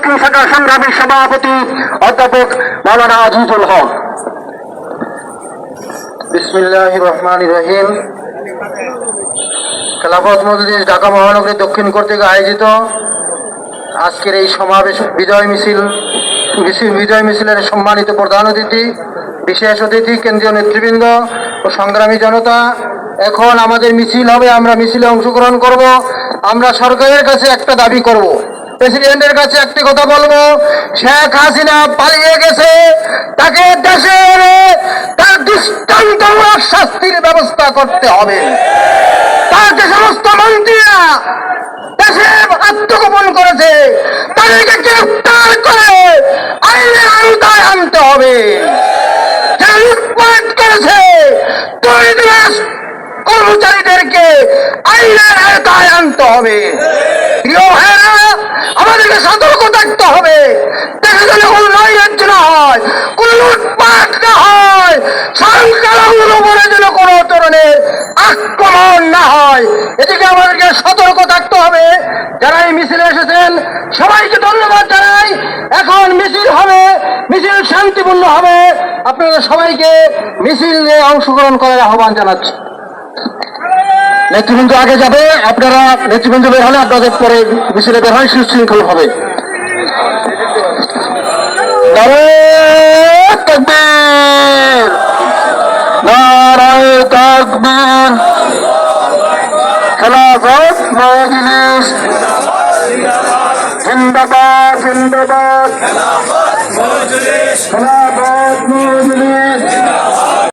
দক্ষিণ শাখার সংগ্রামী সভাপতি অধ্যাপক মাওলানা আজিজুল হক। বিসমিল্লাহ রহমান রহিম। খেলাফত মজলিস ঢাকা মহানগরী দক্ষিণ কর্তৃক আয়োজিত আজকের এই সমাবেশ বিজয় মিছিল মিছিল বিজয় মিছিলের সম্মানিত প্রধান অতিথি, বিশেষ অতিথি, কেন্দ্রীয় নেতৃবৃন্দ ও সংগ্রামী জনতা, এখন আমাদের মিছিল হবে, আমরা মিছিলে অংশগ্রহণ করব, আমরা সরকারের কাছে একটা দাবি করব। প্রেসিডেন্টের কাছে একটি কথা বলব, শেখ হাসিনা পালিয়ে গেছে, তাকে দেশে এনে তার দৃষ্টান্তমূলক শাস্তির ব্যবস্থা করতে হবে। যে সমস্ত মন্ত্রীরা দেশে আত্মগোপন করেছে, তাদেরকে গ্রেফতার করে আইনের আওতায় আনতে হবে। লুটপাট করেছে কর্মচারীদেরকে আইনের আওতায় আনতে হবে। প্রিয় ভাইয়েরা এদিকে আমাদেরকে সতর্ক থাকতে হবে। যারা এই মিছিলে এসেছেন, সবাইকে ধন্যবাদ জানাই। এখন মিছিল হবে, মিছিল শান্তিপূর্ণ হবে। আপনাদের সবাইকে মিছিলে অংশগ্রহণ করার আহ্বান জানাচ্ছি। নেতৃবৃন্দ আগে যাবে, আপনারা নেতৃবৃন্দ বের হলে আপনাদের পরে মিছিলে বের হয়, সুশৃঙ্খল হবে। মজলিস জিন্দাবাদ জিন্দাবাদ